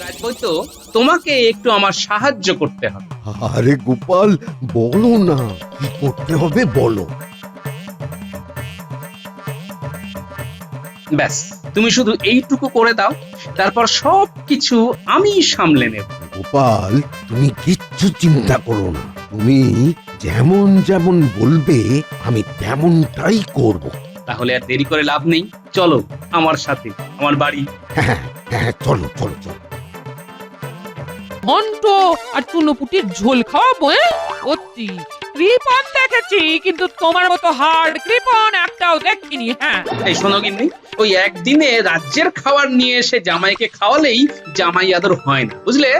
রাজবৈদ্য তোমাকে একটু আমার সাহায্য করতে হবে। আরে গোপাল বলো না। কি করতে হবে বলো। ব্যাস তুমি শুধু এইটুকু করে দাও তারপর সব কিছু আমি সামলে নেব। গোপাল তুমি কিচ্ছু চিন্তা করো না। তুমি যেমন যেমন বলবে আমি তেমনটাই করব। তাহলে আর দেরি করে লাভ নেই। চলো আমার সাথে আমার বাড়ি। হ্যাঁ হ্যাঁ চলো চলো চলো। ঘন্ট আর চুনোপুটির ঝোল খাওয়াবো সত্যি কৃপন দেখেছি কিন্তু তোমার মতো হার্ড কৃপন একটাও দেখিনি হ্যাঁ। এই শোনো গিন্নি ওই একদিনে রাজ্যের খাবার নিয়ে এসে জামাইকে খাওয়ালেই জামাই আদর হয় না বুঝলে?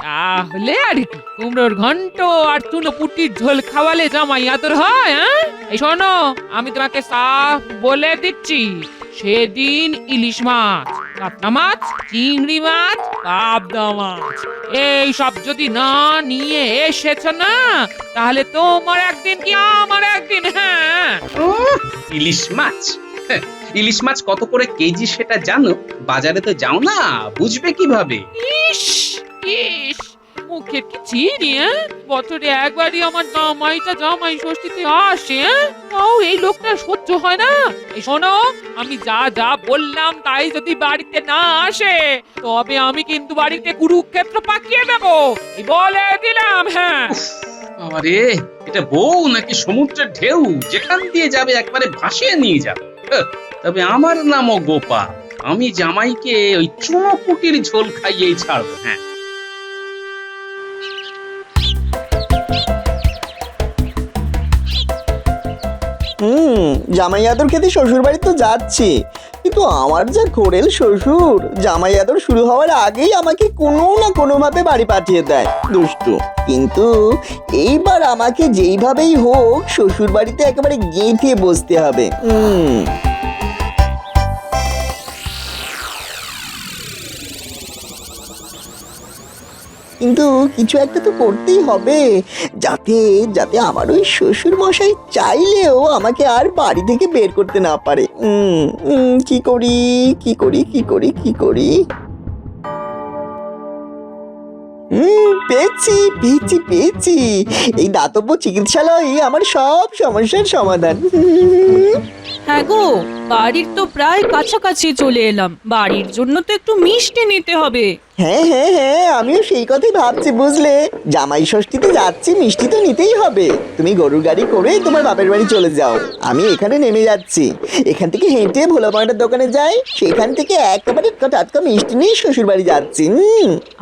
তাহলে আর কি কুমড়োর ঘন্ট আর চুনোপুটির ঝোল খাওয়ালে জামাই আদর হয় হ্যাঁ? এই শোনো আমি তোমাকে সাফ বলে দিচ্ছি সেদিন ইলিশ মাছ কাতলা মাছ চিংড়ি মাছ পাবদা মাছ। এই সব যদি না নিয়ে এসেছ না তাহলে তোমার একদিন কি আমার একদিন হ্যাঁ? ইলিশ মাছ? হ্যাঁ, ইলিশ মাছ কত করে কেজি সেটা জানো? বাজারে তো যাও না বুঝবে কীভাবে? ইস ইস মুখের কি চিনি হ্যাঁ? বছরে একবারই আমার জামাইটা জামাই ষষ্ঠীতে আসে হ্যাঁ? তাও এই লোকটা সহ্য হয় না। শোনো আমি যা যা বললাম তাই যদি বাড়িতে না আসে তবে আমি কিন্তু বাড়িতে কুরুক্ষেত্র পাকিয়ে দেব। বলে দিলাম হ্যাঁ। আরে এটা বউ নাকি সমুদ্রের ঢেউ? যেখান দিয়ে যাবে একবারে ভাসিয়ে নিয়ে যাবে। হ্যাঁ, তবে আমার নামও গোপা আমি জামাইকে ওই চুনোপুটির ঝোল খাইয়েই ছাড়বো হ্যাঁ। হুম, জামাই আদর খেতে শ্বশুর বাড়ি তো যাচ্ছি। কিন্তু আমার যা ঘোরেল শ্বশুর, জামাই আদর শুরু হওয়ার আগেই আমাকে কোনো না কোনোভাবে বাড়ি পাঠিয়ে দেয়, দুষ্টু। কিন্তু এইবার আমাকে যেইভাবেই হোক শ্বশুর বাড়িতে একেবারে গেঁথে বসতে হবে। হুম। কিন্তু কিছু একটা তো করতেই হবে। যাতে যাতে আমার ওই শ্বশুর মশাই চাইলেও আমাকে আর বাড়ি থেকে বের করতে না পারে। কি করি কি করি কি করি কি করি? পেয়েছি পেয়েছি পেয়েছি। এই দাতব্য চিকিৎসালয় আমার সব সমস্যার সমাধান। হ্যাঁ গো, বাড়ির তো প্রায় কাছাকাছি চলে এলাম। বাড়ির জন্য তো একটু মিষ্টি নিতে হবে। হ্যাঁ হ্যাঁ হ্যাঁ আমিও সেই কথাই ভাবছি বুঝলে? জামাই ষষ্ঠীতে যাচ্ছি মিষ্টি তো নিতেই হবে। তুমি গরুর গাড়ি করে তোমার বাপের বাড়ি চলে যাও। আমি এখানে নেমে যাচ্ছি। এখান থেকে হেঁটে ভোলা ময়নার দোকানে যাই। সেখান থেকে একেবারে টাটকা মিষ্টি নিয়ে শ্বশুর বাড়ি যাচ্ছি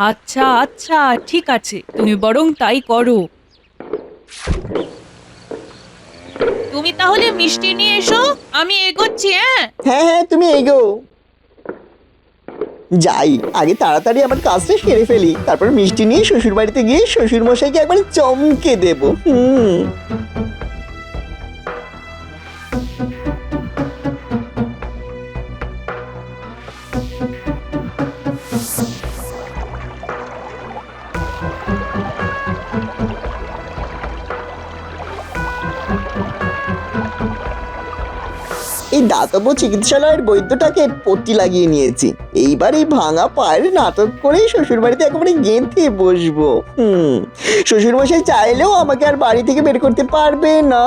আচ্ছা আচ্ছা ঠিক আছে। তুমি বরং তাই করো। তুমি তাহলে মিষ্টি নিয়ে এসো আমি এগোচ্ছি হ্যাঁ? হ্যাঁ হ্যাঁ তুমি এগো। যাই, আগে তাড়াতাড়ি আমার কাজটা সেরে ফেলি। তারপর মিষ্টি নিয়ে শ্বশুর বাড়িতে গিয়ে শ্বশুর মশাইকে একবার চমকে দেবো। হুম। দাতব্য চিকিৎসালয়ের বৈদ্যটাকে পট্টি লাগিয়ে নিয়েছি। এইবার এই ভাঙা পায়ের নাটক করেই শ্বশুর বাড়িতে একেবারে গেঁথে বসবো। হুম শ্বশুর মশাই চাইলেও আমাকে আর বাড়ি থেকে বের করতে পারবে না।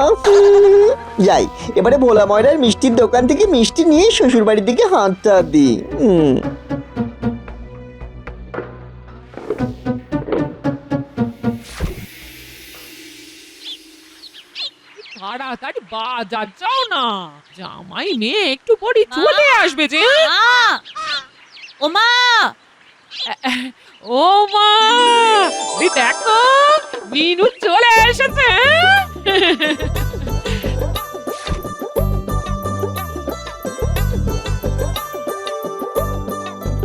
যাই, এবারে ভোলা ময়রার মিষ্টির দোকান থেকে মিষ্টি নিয়ে শ্বশুর বাড়ির দিকে হাতটা দিই হুম। বাজার যাও না জামাই মেয়ে একটু পরে চলে আসবে যে হ্যাঁ? ও মা। ও মা দেখো মিনু চলে এসেছে হ্যাঁ?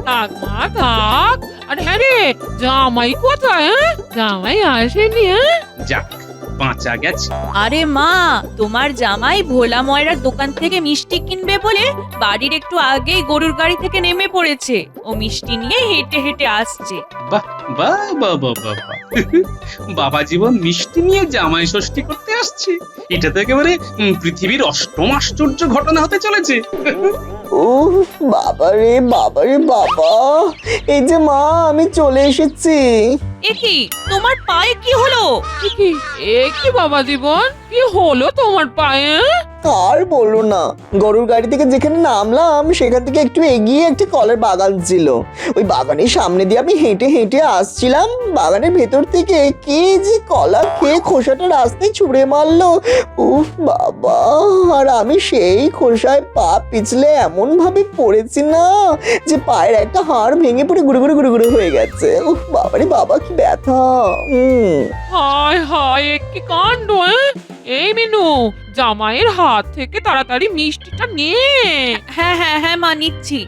থাক মা থাক। আর হ্যাঁ রে জামাই কোথায় হ্যাঁ? জামাই আসেনি হ্যাঁ? যাক বাঁচা গেছে। আরে মা তোমার জামাই ভোলা ময়রার দোকান থেকে মিষ্টি কিনবে বলে বাড়ির একটু আগেই গরুর গাড়ি থেকে নেমে পড়েছে। ও মিষ্টি নিয়ে হেঁটে হেঁটে আসছে। বাহ বাহ বাহ বাহ বাহ। বাবা জীবন মিষ্টি নিয়ে জামাই ষষ্ঠী করতে আসছে। এটা তো একেবারে পৃথিবীর অষ্টম আশ্চর্য ঘটনা হতে চলেছে। ও বাবা রে বাবা রে বাবা। এই যে মা আমি চলে এসেছি। এ কি? তোমার পায়ে কি হলো? এ কি? এ কি বাবা জীবন? কি হলো তোমার পায়ে? আর বলো না। গরুর গাড়ি থেকে যেখানে নামলাম সেখান থেকে একটু এগিয়ে একটি কলের বাগান ছিল। ওই বাগানের সামনে দিয়ে আমি হেঁটে হেঁটে আসছিলাম। বাগানের ভেতর থেকে কে যে কলা খেয়ে খোসাটা রাস্তায় ছুঁড়ে মারলো উফ বাবা। আর আমি সেই খোসায় পা পিছলে এমন ভাবে পড়েছি না যে পায়ের একটা হাড় ভেঙে পড়ে গুড়ে গুড়ে গুড়ে গুড়ে হয়ে গেছে। উফ বাবারে বাবা কি ব্যথা। হুম হায় হায় এ কি কাণ্ড হ্যাঁ? এই মিনু জামাইয়ের হাত থেকে তাড়াতাড়ি মিষ্টিটা নে। হ্যাঁ হ্যাঁ হ্যাঁ মা নিচ্ছি।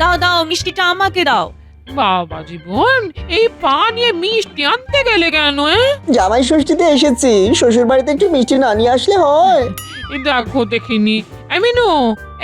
দাও দাও মিষ্টিটা আমাকে দাও। বাবা জীবন এই পা নিয়ে মিষ্টি আনতে গেলে কেন হ্যাঁ? জামাই ষষ্ঠীতে এসেছি শ্বশুর বাড়িতে একটু মিষ্টি না নিয়ে আসলে হয়। এই দেখো দেখিনি। এই মিনু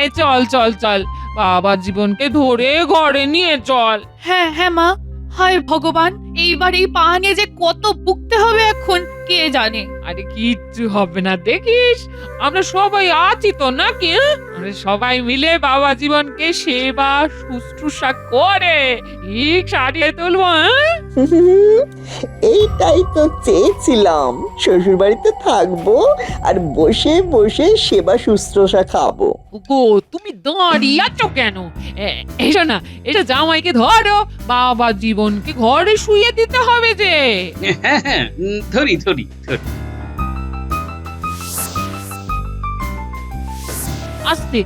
এই চল চল চল। বাবা জীবনকে ধরে ঘরে নিয়ে চল। হ্যাঁ হ্যাঁ মা হায় ভগবান। এইবার এই পা নিয়ে যে কত ভুগতে হবে এখন কে জানে? আরে কিচ্ছু হবে না দেখিস? আমরা সবাই আছি তো নাকি হ্যাঁ? আমরা সবাই মিলে বাবা জীবনকে সেবা শুশ্রূষা করে ঠিক সারিয়ে তুলবো হ্যাঁ? এইটাই তো চেয়েছিলাম শ্বশুর বাড়িতে থাকব আর বসে বসে সেবা শুশ্রূষা খাব। গো তুমি দাঁড়িয়ে আছো কেন? এ- এসো না এটা জামাইকে ধরো বাবা জীবনকে ঘরে শুয়ে দিতে হবে যে। হ্যাঁ হ্যাঁ ধরি ধরি ধরি। আস্তে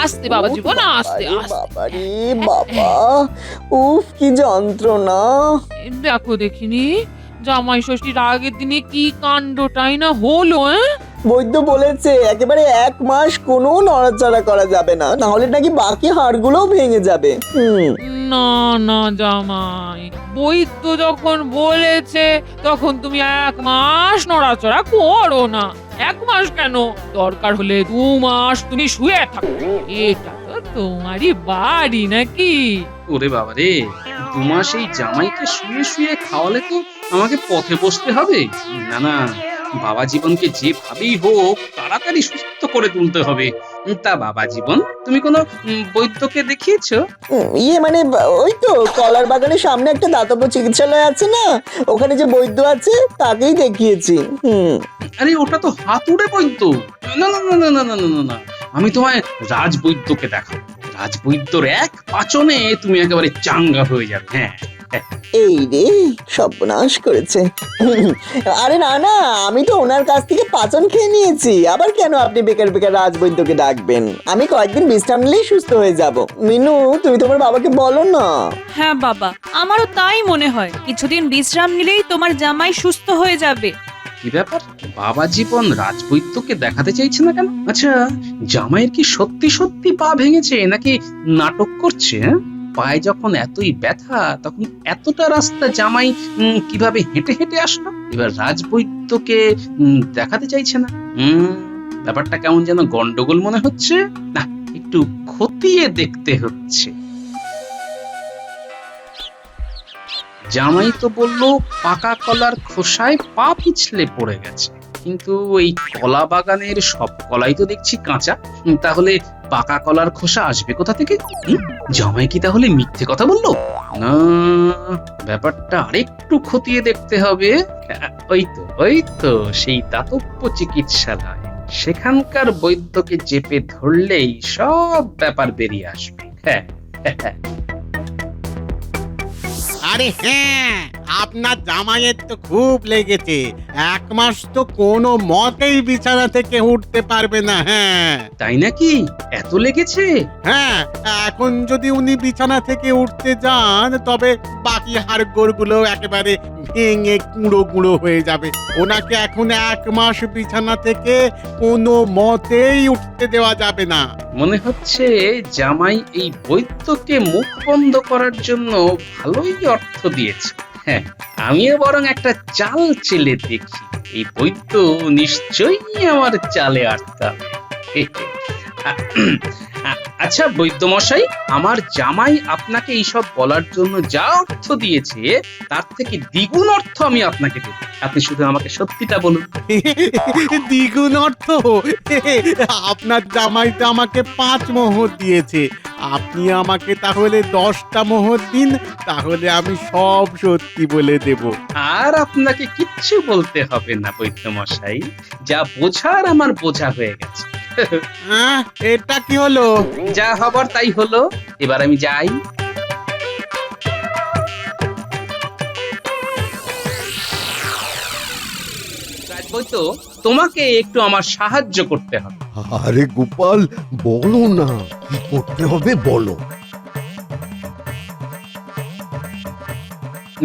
আস্তে বাবা জীবন আস্তে বাবা রে বাবা উফ কি যন্ত্রণা। এ, দেখো দেখিনি জামাই ষষ্ঠীর আগের দিনে কি কাণ্ডটাই না হলো হ্যাঁ বৈদ্য বলেছে একেবারে এক মাস কোনো নড়াচড়া করা যাবে না না হলে নাকি বাকি হাড়গুলোও ভেঙে যাবে। হুম। না না জামাই। বৈদ্য যখন বলেছে, তখন তুমি এক মাস নড়াচড়া করো না। এক মাস কেন? দরকার হলে দু মাস তুমি শুয়ে থাকো। এটা তো তোমারই বাড়ি নাকি? ওরে বাবা রে, দু মাস এই জামাইকে শুয়ে শুয়ে খাওয়ালে তো আমাকে পথে বসতে হবে। না না, বাবা জীবনকে যেভাবেই হোক, তাড়াতাড়ি সুস্থ করে তুলতে হবে। তা বাবা জীবন তুমি কোনো বৈদ্যকে দেখিয়েছো? ইয়ে মানে ওই তো কলার বাগানের সামনে একটা দাতব্য চিকিৎসালয় আছে না? ওখানে যে বৈদ্য আছে তাকেই দেখিয়েছি হুম। আরে ওটা তো হাতুড়ে বৈদ্য। না না না না না না না। আমি তোমায় রাজবৈদ্যকে দেখাবো। রাজবৈদ্যর এক পাচনে তুমি একেবারে চাঙ্গা হয়ে যাবে হ্যাঁ। এই রে সর্বনাশ করেছে। আরে না না আমি তো ওনার কাছ থেকে পাচন খেয়ে নিয়েছি। আবার কেন আপনি বেকার বেকার রাজবৈদ্যকে ডাকবেন? আমি কয়েকদিন বিশ্রাম নিলেই সুস্থ হয়ে যাব। মিনু তুমি তোমার বাবাকে বলো না। হ্যাঁ বাবা আমারও তাই মনে হয়। কিছুদিন বিশ্রাম নিলেই তোমার জামাই সুস্থ হয়ে যাবে। কি ব্যাপার? বাবা জীবন রাজবৈদ্যকে দেখাতে চাইছে না কেন? আচ্ছা জামাইয়ের কি সত্যি সত্যি পা ভেঙেছে নাকি নাটক করছে হ্যাঁ? পায়ে যখন এতই ব্যথা, তখন এতটা রাস্তা জামাই কীভাবে হেঁটে হেঁটে আসলো? এবার রাজবৈদ্যকে দেখাতে চাইছে না। ব্যাপারটা কেমন যেন গন্ডগোল মনে হচ্ছে? না, একটু খতিয়ে দেখতে হচ্ছে। জামাই তো বলল, পাকা কলার খোসায় পা পিছলে পড়ে গেছে। কিন্তু এই কলা বাগানের সব কলাই তো দেখছি কাঁচা। তাহলে পাকা কলার খোসা আসবে কোথা থেকে? জামাই কি তাহলে মিথ্যে কথা বলল? না, ব্যাপারটা আরেকটু খতিয়ে দেখতে হবে। ওই তো ওই তো, সেই দাতব্য চিকিৎসালয়। সেখানকার বৈদ্যকে চেপে ধরলেই সব ব্যাপার বেরিয়ে আসবে। হ্যাঁ হ্যাঁ। আরে হ্যাঁ আপনার জামাইয়ের তো খুব লেগেছে। এক মাস তো কোনো মতেই বিছানা থেকে উঠতে পারবে না হ্যাঁ। তাই নাকি? এত লেগেছে? হ্যাঁ এখন যদি উনি বিছানা থেকে উঠতে যান তবে বাকি হাড়গোড়গুলো একেবারে ভেঙে কুঁড়ো গুঁড়ো হয়ে যাবে। ওনাকে এখন এক মাস বিছানা থেকে কোনো মতেই উঠতে দেওয়া যাবে না। মনে হচ্ছে জামাই এই বৈদ্যকে মুখ বন্ধ করার জন্য ভালোই অর্থ দিয়েছে। হ্যাঁ আমিও বরং একটা চাল চেলে দেখি এই বৈদ্য নিশ্চয়ই আমার চালে আটকাবে আচ্ছা বৈদ্যমশাই আমার জামাই আপনাকে এইসব বলার জন্য যা অর্থ দিয়েছে তার থেকে দ্বিগুণ অর্থ আমি আপনাকে দেব। আপনি শুধু আমাকে সত্যিটা বলুন। দ্বিগুণ অর্থ? আপনার জামাই তো আমাকে পাঁচ মোহর দিয়েছে। আপনি আমাকে তাহলে দশটা মোহর দিন তাহলে আমি সব সত্যি বলে দেব। আর আপনাকে কিচ্ছু বলতে হবে না বৈদ্যমশাই। যা বোঝার আমার বোঝা হয়ে গেছে। আহ, এটা কি হলো? যা হবার তাই হলো। এবার আমি যাই। রাজবৈদ্য তোমাকে একটু আমার সাহায্য করতে হবে। আরে গোপাল বলো না কি করতে হবে বলো।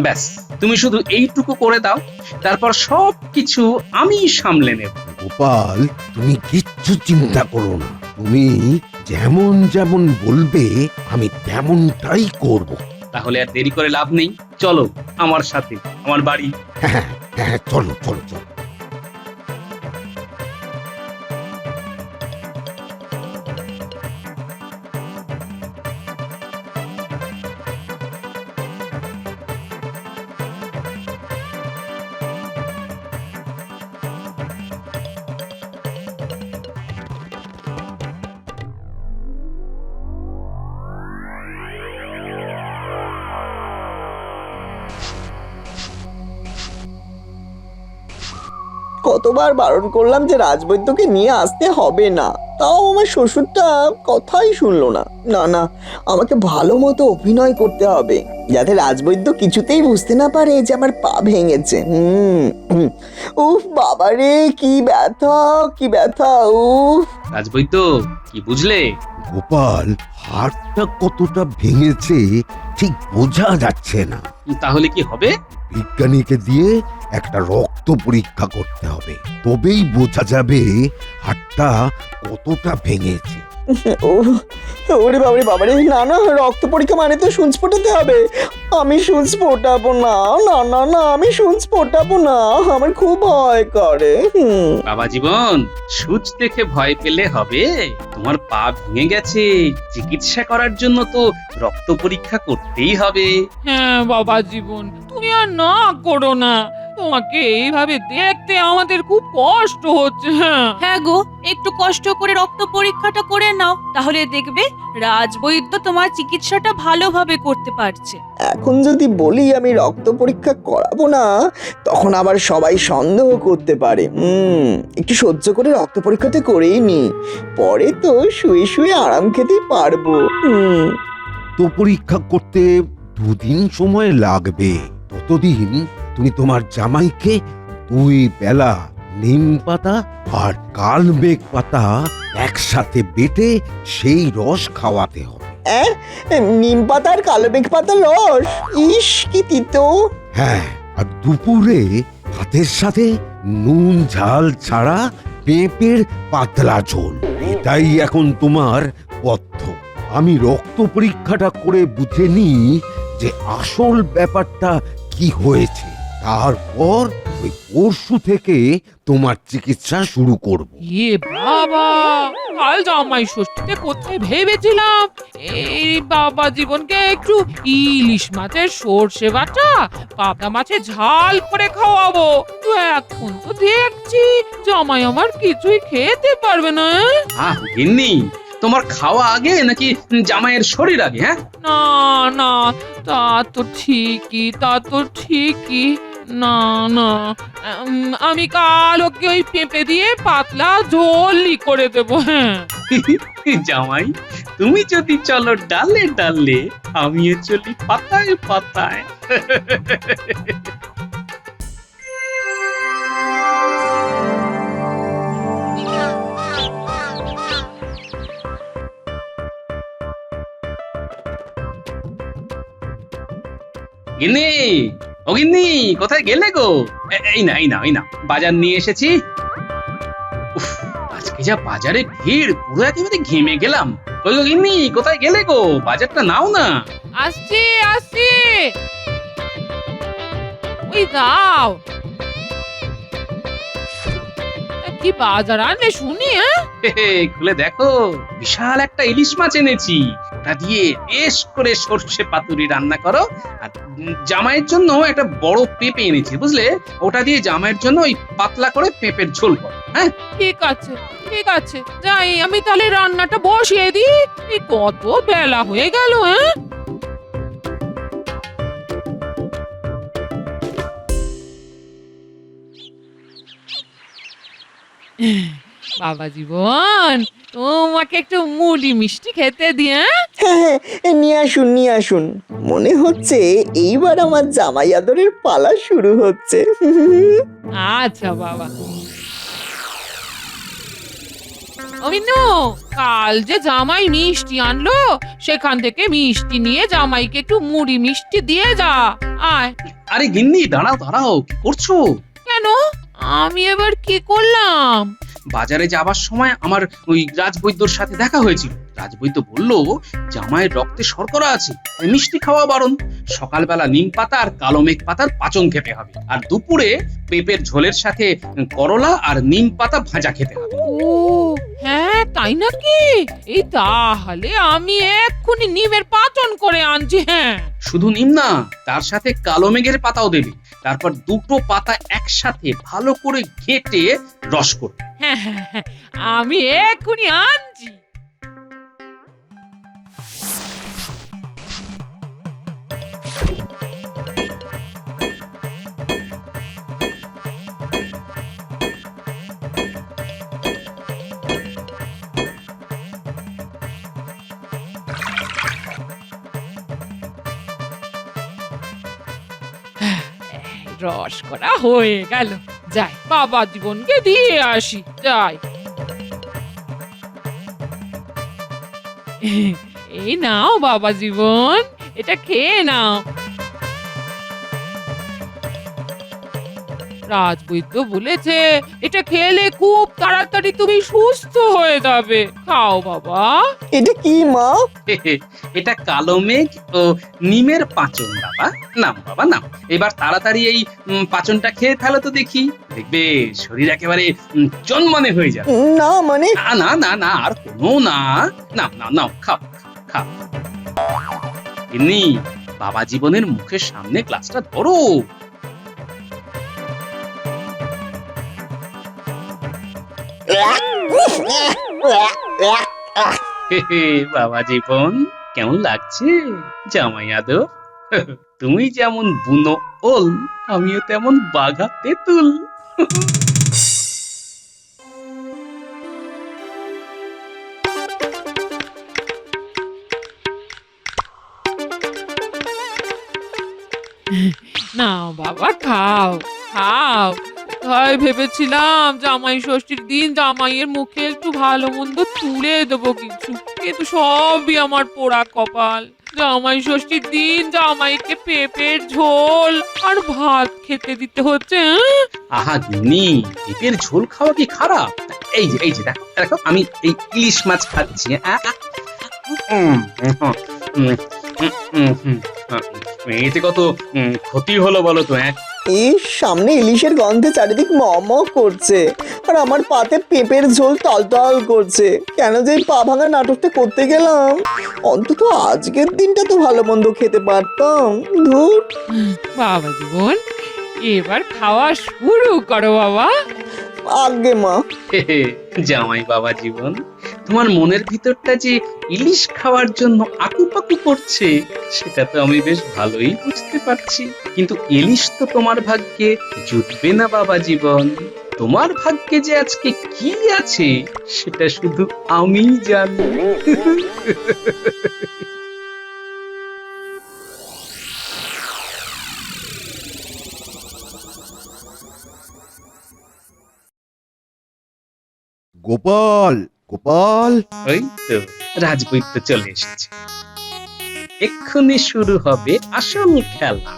ব্যাস তুমি শুধু এইটুকু করে দাও তারপর সব কিছু আমি সামলে নেব। গোপাল তুমি কিচ্ছু চিন্তা করো না। তুমি যেমন যেমন বলবে আমি তেমনটাই করব। তাহলে আর দেরি করে লাভ নেই। চলো আমার সাথে আমার বাড়ি। হ্যাঁ হ্যাঁ চলো চলো চলো। কতবার বারণ করলাম যে রাজবৈদ্যকে নিয়ে আসতে হবে না। তাও আমার শ্বশুরটা কথাই শুনলো না। না না আমাকে ভালো মতো অভিনয় করতে হবে যাতে রাজবৈদ্য কিছুতেই বুঝতে না পারে যে আমার পা ভেঙেছে। হুম হুম। উফ বাবারে কি ব্যথা কি ব্যথা উফ। রাজবৈদ্য কি বুঝলে? গোপাল হাড়টা কতটা ভেঙেছে ঠিক বোঝা যাচ্ছে না। তাহলে কি হবে? বিজ্ঞানীকে দিয়ে একটা রক্ত পরীক্ষা করতে হবে। তবেই বোঝা যাবে হাটটা কতটা ভেঙেছে। ও ওরে বাবারে বাবারে না না রক্ত পরীক্ষা মানে তো সুচ ফোটাতে হবে। আমি সুচ ফোটাবো না না না না আমি সুচ ফোটাবো না আমার খুব ভয় করে হুম। বাবা জীবন সূচ দেখে ভয় পেলে হবে? তোমার পা ভেঙে গেছে চিকিৎসা করার জন্য তো রক্ত পরীক্ষা করতেই হবে। হ্যাঁ বাবা জীবন তুমি আর না করো না। তোমাকে এইভাবে দেখতে আমাদের খুব কষ্ট হচ্ছে হ্যাঁ। হ্যাঁ গো একটু কষ্ট করে রক্ত পরীক্ষাটা করে নাও। তাহলে দেখবে রাজবৈদ্য তোমার চিকিৎসাটা ভালোভাবে করতে পারছে। এখন যদি বলি আমি রক্ত পরীক্ষা করাবো না তখন আবার সবাই সন্দেহ করতে পারে। হুম একটু সহ্য করে রক্ত পরীক্ষাটা করেই নি। পরে তো শুয়ে শুয়ে আরাম খেতে পারব। হুম। তো পরীক্ষা করতে দুদিন সময় লাগবে ততদিন তুমি তোমার জামাইকে দুই বেলা নিম পাতা আর কালমেঘ পাতা একসাথে বেটে সেই রস খাওয়াতে হবে। নিম পাতার কালো বেগ পাতার রস? ইস কি তিতো। হ্যাঁ আর দুপুরে ভাতের সাথে নুন ঝাল ছাড়া পেঁপের পাতলা ঝোল। এটাই এখন তোমার পথ্য। আমি রক্ত পরীক্ষাটা করে বুঝে নিই যে আসল ব্যাপারটা কি হয়েছে। তারপর ওই পরশু থেকে তোমার চিকিৎসা শুরু করব। এ বাবা কাল জামাই ষষ্ঠীতে কোথায় ভেবেছিলাম? এই বাবা জীবনকে একটু ইলিশ মাছের সর্ষে বাটা পাবদা মাছের ঝাল করে খাওয়াবো। তো এখন তো দেখছি জামাই আমার কিছুই খেতে পারবে না হ্যাঁ? আহ গিন্নি তোমার খাওয়া আগে নাকি জামাইয়ের শরীর আগে হ্যাঁ? না না তা তো ঠিকই তা তো ঠিকই। না না উম, আমি কাল ওকে ওই পেঁপে দিয়ে পাতলা ঝোলই করে দেবো হ্যাঁ। জামাই তুমি যদি চলো ডালে ডালে আমিও চলি পাতায় পাতায়। গিন্নি ও গিন্নি কোথায় গেলে গো? এই না এই না এই না বাজার নিয়ে এসেছি। আজকে যা বাজারে ভিড় পুরো একেবারে ঘেমে গেলাম। কই গো গিন্নি কোথায় গেলে গো? বাজারটা নাও না। আসছি আসছি। ওই দাও। কি বাজার শুনি হ্যাঁ? খুলে দেখো বিশাল একটা ইলিশ মাছ এনেছি। ওটা দিয়ে বেশ করে সর্ষে পাতুরি রান্না করো। আর জামাইয়ের জন্য একটা বড় পেঁপে এনেছি, বুঝলে? ওটা দিয়ে জামাইয়ের জন্য ওই পাতলা করে পেঁপের ঝোল করো হ্যাঁ? ঠিক আছে ঠিক আছে। যাই, আমি তাহলে রান্নাটা বসিয়ে দিই। এই কত বেলা হয়ে গেল হ্যাঁ? বাবা জীবন তোমাকে একটু মুড়ি মিষ্টি খেতে দিয়ে হ্যাঁ হ্যাঁ নিয়ে আসুন নিয়ে আসুন। মনে হচ্ছে এইবার আমার জামাই আদরের পালা শুরু হচ্ছে। আচ্ছা বাবা। অমিনু কাল যে জামাই মিষ্টি আনলো সেখান থেকে মিষ্টি নিয়ে জামাইকে একটু মুড়ি মিষ্টি দিয়ে যা আয়। আরে গিন্নি দাঁড়াও দাঁড়াও কি করছ? কেন? আমি এবার কি করলাম? বাজারে যাবার সময় আমার ওই রাজবৈদ্যর সাথে দেখা হয়েছিল। রাজবৈদ্য বলল জামাইয়ের রক্তে শর্করা আছে মিষ্টি খাওয়া বারণ। সকালবেলা নিম পাতা আর কালো মেঘ পাতার পাচন খেতে হবে। আর দুপুরে পেঁপের ঝোলের সাথে করলা আর নিম পাতা ভাজা খেতে হবে। ও হ্যাঁ তাই নাকি? এই তাহলে আমি এক্ষুনি নিমের পাচন করে আনছি হ্যাঁ। শুধু নিম না তার সাথে কালো মেঘের পাতাও দেবে। তারপর দুটো পাতা একসাথে ভালো করে ঘেটে রস করবে। হ্যাঁ হ্যাঁ হ্যাঁ আমি এক্ষুনি আনছি। রস করা হয়ে গেল। যাই, বাবা জীবনকে দিয়ে আসি, যাই। এই নাও বাবা জীবন, এটা খেয়ে নাও। রাজবৈদ্য বলেছে এটা খেলে খুব তাড়াতাড়ি তুমি সুস্থ হয়ে যাবে। খাও বাবা। এটা কি মা? এটা কালো মেঘ ও নিমের পাচন বাবা। নাম বাবা নাম। এবার তাড়াতাড়ি এই উম, পাচনটা খেয়ে ফেলো তো দেখি। দেখবে শরীর একেবারে উম, জন্মনে হয়ে যাবে। না মানে? না না না না আর কোনো না। নাও নাও নাও খাও খাও, খাও এমনি বাবা জীবনের মুখের সামনে গ্লাসটা ধরো। বাবা জীবন, কেমন লাগছে? জামাই আদর। তুমি যেমন বুনো ওল, আমিও তেমন বাঘা তেঁতুল। নাও বাবা, খাও খাও। তাই ভেবেছিলাম জামাই ষষ্ঠীর দিন জামাইয়ের মুখে একটু ভালো মন্দ তুলে দেবো কিছু কিন্তু সবই আমার পোড়া কপাল জামাই ষষ্ঠীর দিন জামাইকে পেঁপের ঝোল আর ভাত খেতে দিতে হচ্ছে হ্যাঁ? আহা গিন্নি পেঁপের ঝোল খাওয়া কি খারাপ এই যে এই যে দেখো আমি এই ইলিশ মাছ খাচ্ছি এতে কত ক্ষতি হলো বলো তো হ্যাঁ এই সামনে ইলিশের গন্ধে চারিদিক ম করছে। আর আমার পাতে পেঁপের ঝোল টলটল করছে। কেন যে পা ভাঙা নাটকটা করতে গেলাম? অন্তত আজকের দিনটা তো ভালো মন্দ খেতে পারতাম। ধুর। বাবা জীবন, এবার খাওয়া শুরু করো বাবা। আগে মা। জামাই বাবা জীবন, তোমার মনের ভিতরটা যে ইলিশ খাওয়ার জন্য আকুপাকু করছে, সেটা তো আমি বেশ ভালোই বুঝতে পারছি। কিন্তু ইলিশ তো তোমার ভাগ্যে জুটবে না বাবা জীবন। তোমার ভাগ্যে যে আজকে কি আছে, সেটা শুধু আমিই জানি। গোপাল গোপাল। ওই তো রাজবৈদ্য চলে এসেছে। এক্ষুনি শুরু হবে আসল খেলা।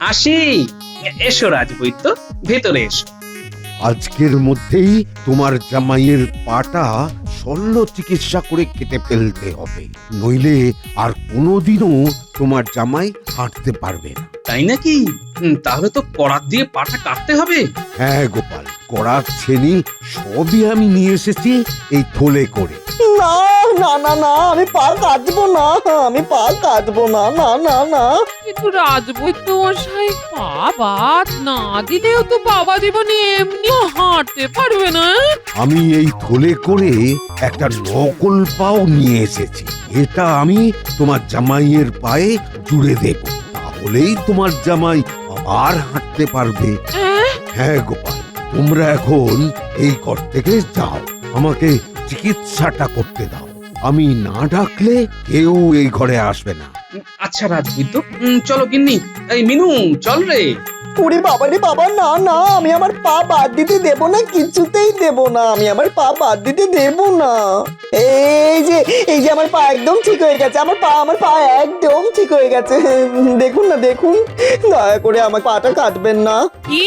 আসি এসো রাজবৈদ্য ভেতরে এসো। আজকের মধ্যেই তোমার জামাইয়ের পাটা শল্য চিকিৎসা করে কেটে ফেলতে হবে। নইলে আর কোনোদিনও তোমার জামাই হাঁটতে পারবে না। তাই নাকি? তাহলে তো করাত দিয়ে পাটা কাটতে হবে। হ্যাঁ গোপাল করার ছেনি সবই আমি নিয়ে এসেছি এই থলে করে। না না না না আমি পা কাটবো না আমি পা কাটবো না না না না। কিন্তু রাজবৈদ্য মশাই পা বাদ না দিলেও তো বাবা জীবনে এমনিও হাঁটতে পারবে না। আমি এই থলে করে একটা নকল পাও নিয়ে এসেছি এটা আমি তোমার জামাইয়ের পায়ে জুড়ে দেব। তাহলেই তোমার জামাই আর হাঁটতে পারবে। হ্যাঁ? হ্যাঁ গোপাল তোমরা এখন এই ঘর থেকে যাও। আমাকে চিকিৎসাটা করতে দাও। আমি না ডাকলে কেউ এই ঘরে আসবে না। আচ্ছা রাজবিদ্যুৎ চলো গিন্নি। এই মিনু চল রে। ওরে বাবা রে বাবা না না আমি আমার পা বাদ দিতে দেব না কিছুতেই দেব না আমি আমার পা বাদ দিতে দেব না। এই যে এই যে আমার পা একদম ঠিক হয়ে গেছে আমার পা আমার পা একদম ঠিক হয়ে গেছে। দেখুন না দেখুন দয়া করে আমার পাটা কাটবেন না। কি?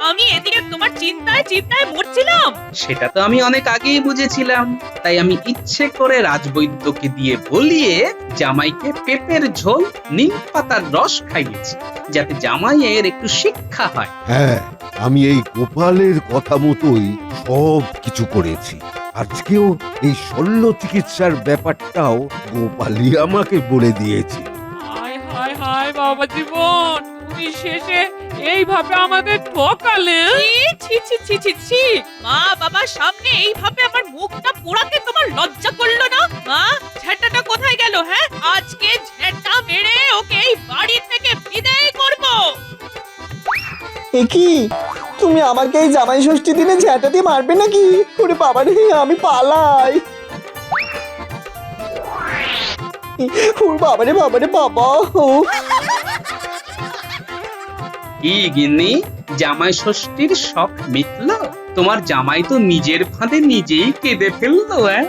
আমি এদিকে তোমার চিন্তায় চিন্তায় মরছিলাম? সেটা তো আমি অনেক আগেই বুঝেছিলাম। তাই আমি ইচ্ছে করে রাজবৈদ্যকে দিয়ে বলিয়ে জামাইকে পেঁপের ঝোল নিম পাতার রস খাইয়েছি যাতে জামাইয়ের একটু শিক্ষা হয়। হ্যাঁ আমি এই গোপালের কথা মতোই সব কিছু করেছি। আজকেও এই শল্য চিকিৎসার ব্যাপারটাও গোপালই আমাকে বলে দিয়েছে। হায় হায় হায় বাবা জীবন তুমি শেষে এইভাবে আমাদের ঠকালে? ছি ছি ছি ছি ছি মা বাবার সামনে এইভাবে আমার মুখটা পোড়াতে তোমার লজ্জা করল না? মা ঝেঁটাটা কোথায় গেল হ্যাঁ? আজকে ঝেঁটা মেরে ওকে এই বাড়ি থেকে বিদায় করব। কি? তুমি আমাকে এই জামাই ষষ্ঠী দিনে ঝ্যাঁটা দিয়ে মারবে নাকি? ওরে বাবা রে, আমি পালাই। ওর বাবা রে বাবা রে, বাবা। কি গিন্নি? জামাই ষষ্ঠীর শখ মিটল? তোমার জামাই তো নিজের ফাঁদে নিজেই কেঁদে ফেলল হ্যাঁ